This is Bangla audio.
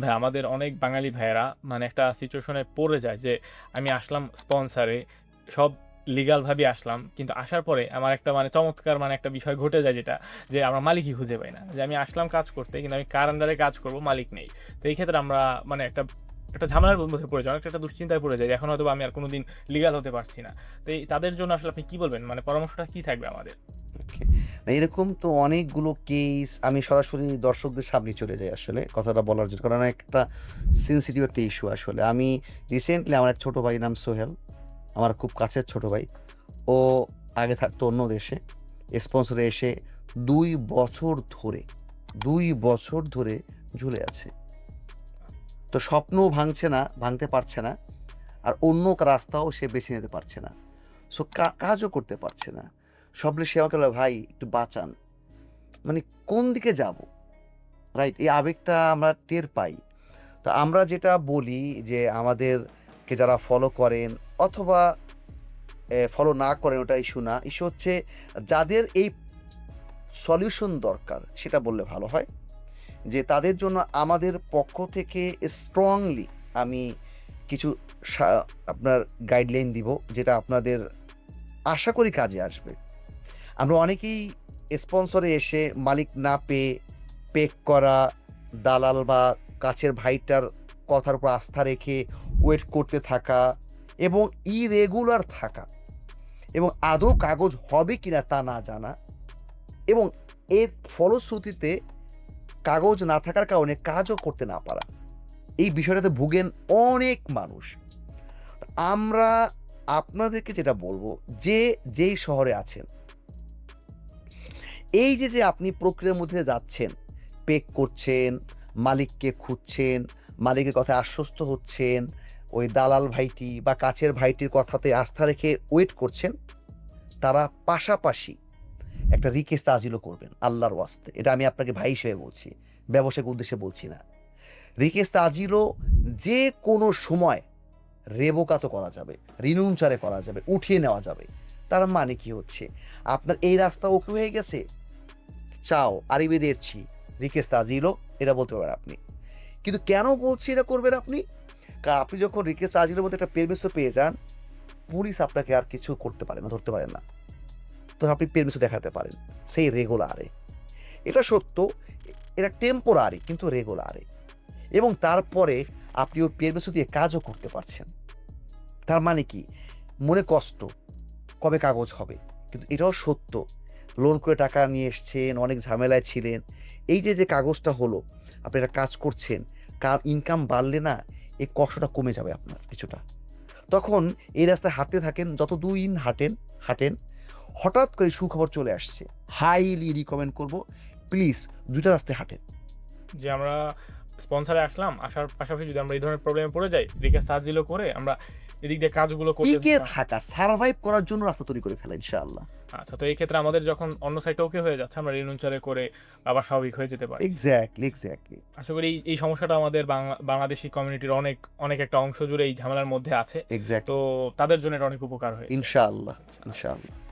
ভাই, আমাদের অনেক বাঙালি ভাইয়েরা মানে একটা সিচুয়েশনে পড়ে যায় যে, আমি আসলাম স্পন্সারে সব লিগাল ভাবে আসলাম, কিন্তু আসার পরে আমার একটা মানে চমৎকার মানে একটা বিষয় ঘটে যায় যেটা, যে আমরা মালিকই খুঁজে পাই না। যে আমি আসলাম কাজ করতে, কিন্তু আমি কার আন্ডারে কাজ করব, মালিক নেই। তো এই ক্ষেত্রে আমরা মানে একটা একটা ঝামেলার মধ্যে পড়ে যাই, অনেকটা একটা দুশ্চিন্তায় পড়ে যায় এখন হয়তো আমি আর কোনো দিন লিগাল হতে পারছি না। তো এই তাদের জন্য আসলে আপনি কী বলবেন? মানে পরামর্শটা কী থাকবে আমাদের? ওকে এরকম তো অনেকগুলো কেস আমি সরাসরি দর্শকদের সামনে চলে যাই আসলে, কথাটা বলার জন্য, কারণ একটা সেন্সিটিভ একটা ইস্যু আসলে। আমি রিসেন্টলি আমার এক ছোটো ভাই নাম সোহেল, আমার খুব কাছের ছোট ভাই। ও আগে থাকতো অন্য দেশে স্পন্সরে এসে দুই বছর ধরে, দুই বছর ধরে ঝুলে আছে। তো স্বপ্নও ভাঙছে না, ভাঙতে পারছে না, আর অন্য রাস্তাও সে বেছে নিতে পারছে না। সো কাজও করতে পারছে না। স্বপ্নে সে আমাকে ভাই, একটু বাঁচান। মানে কোন দিকে যাব? রাইট এই আবেগটা আমরা টের পাই। তো আমরা যেটা বলি যে, আমাদেরকে যারা ফলো করেন অথবা ফলো না করেন ওটা ইস্যু না ইস্যু হচ্ছে, যাদের এই সলিউশন দরকার, সেটা বললে ভালো হয়। যে, তাদের জন্য আমাদের পক্ষ থেকে স্ট্রংলি আমি কিছু আপনার গাইডলাইন দিব, যেটা আপনাদের আশা করি কাজে আসবে। আমরা অনেকেই স্পন্সরে এসে মালিক না পেয়ে পেক করা দালাল বা কাছের ভাইটার কথার উপর আস্থা রেখে ওয়েট করতে থাকা এবং ইরেগুলার থাকা এবং আদৌ কাগজ হবে কি না তা না জানা এবং এর ফলশ্রুতিতে কাগজ না থাকার কারণে কাজও করতে না পারা। এই বিষয়টাতে ভুগেন অনেক মানুষ। আমরা আপনাদেরকে যেটা বলব, যে যেই শহরে আছেন এই যে যে আপনি প্রক্রিয়ার মধ্যে যাচ্ছেন, পেক করছেন, মালিককে খুঁজছেন, মালিকের কথায় আশ্বস্ত হচ্ছেন, ওই দালাল ভাইটি বা কাছের ভাইটির কথাতে আস্থা রেখে ওয়েট করছেন, তারা পাশাপাশি একটা রিকেস্ট আজিলও করবেন, আল্লাহর ওয়াস্তে। এটা আমি আপনাকে ভাই হিসেবে বলছি, ব্যবসায়িক উদ্দেশ্যে বলছি না। রিকেস্ট আজিলও যে কোনো সময় রেবোকাতো করা যাবে রিনুনচারে করা যাবে, উঠিয়ে নেওয়া যাবে। তার মানে কি হচ্ছে? আপনার এই রাস্তা ওকে হয়ে গেছে চাও আরিবে দিচ্ছি। রিকেস্ট আজিলও এটা বলতে পারেন আপনি। কিন্তু কেন বলছি এটা করবেন আপনি? কারণ আপনি যখন রিকেস্ট আজিলের মধ্যে একটা পেরমিসও পেয়ে যান, পুলিশ আপনাকে আর কিছু করতে পারে না, ধরতে পারে না। তো আপনি পেরমিসও দেখাতে পারেন, সেই রেগুলারে এটা সত্য, এটা টেম্পোরারি কিন্তু রেগুলারে এবং তারপরে আপনি ওই পেরমিসও দিয়ে কাজও করতে পারছেন। তার মানে কি? মনে কষ্ট, কবে কাগজ হবে? কিন্তু এটাও সত্য। লোন করে টাকা নিয়ে এসছেন, অনেক ঝামেলায় ছিলেন। এই যে যে কাগজটা হলো, আপনি একটা কাজ করছেন ইনকাম বাড়লে না এই কষ্টটা কমে যাবে আপনার কিছুটা। তখন এই রাস্তায় হাঁটতে থাকেন, যত দিন হাঁটেন হাঁটেন, হঠাৎ করে সুখবর চলে আসছে। হাইলি রিকমেন্ড করব প্লিজ দুইটা রাস্তায় হাঁটেন। যে আমরা স্পন্সারে আসলাম, আসার পাশাপাশি যদি আমরা এই ধরনের প্রবলেমে পড়ে যাই রিকেস্ট সার্জিলো করে আমরা এদিক দিয়ে কাজগুলো করতে টিকে থাকা সার্ভাইভ করার জন্য রাস্তা তৈরি করে ফেলা ইনশাআল্লাহ। আচ্ছা তো এই ক্ষেত্রে আমাদের যখন অন্য সাইডটা ওকে হয়ে যাচ্ছে আমরা রিনুনচারে করে আবার স্বাভাবিক হয়ে যেতে পারি। এক্স্যাক্টলি এক্স্যাক্টলি আশা করি এই- সমস্যাটা আমাদের বাংলা- বাংলাদেশি কমিউনিটির অনেক অনেক একটা অংশ জুড়ে এই ঝামেলার মধ্যে আছে। এক্স্যাক্ট তো তাদের জন্য এটা অনেক উপকার হয় ইনশাআল্লাহ ইনশাআল্লাহ।